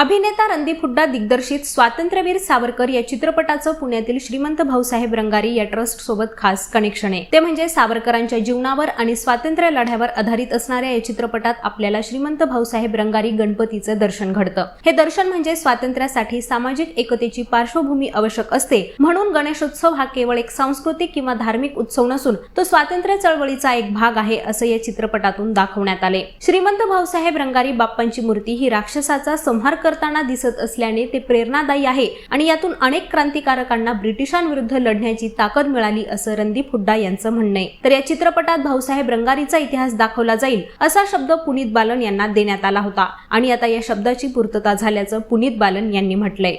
अभिनेता रणदीप हुड्डा दिग्दर्शित स्वातंत्र्यवीर सावरकर या चित्रपटाचं पुण्यातील श्रीमंत भाऊसाहेब रंगारी या ट्रस्ट सोबत खास कनेक्शन आहे. ते म्हणजे सावरकरांच्या जीवनावर आणि स्वातंत्र्य लढ्यावर आधारित असणाऱ्या या चित्रपटात आपल्याला श्रीमंत भाऊसाहेब रंगारी गणपतीचं दर्शन घडतं. हे दर्शन म्हणजे स्वातंत्र्यासाठी सामाजिक एकतेची पार्श्वभूमी आवश्यक असते. म्हणून गणेशोत्सव हा केवळ एक सांस्कृतिक किंवा धार्मिक उत्सव नसून तो स्वातंत्र्य चळवळीचा एक भाग आहे असं या चित्रपटातून दाखवण्यात आले. श्रीमंत भाऊसाहेब रंगारी बाप्पांची मूर्ती ही राक्षसाचा संहार करताना दिसत असल्याने ते प्रेरणादायी आहे आणि यातून अनेक क्रांतिकारकांना ब्रिटिशांविरुद्ध लढण्याची ताकद मिळाली असं रणदीप हुड्डा यांचं म्हणणं आहे. तर या चित्रपटात भाऊसाहेब रंगारीचा इतिहास दाखवला जाईल असा शब्द पुनीत बालन यांना देण्यात आला होता. आणि आता या शब्दाची पूर्तता झाल्याचं पुनीत बालन यांनी म्हटलंय.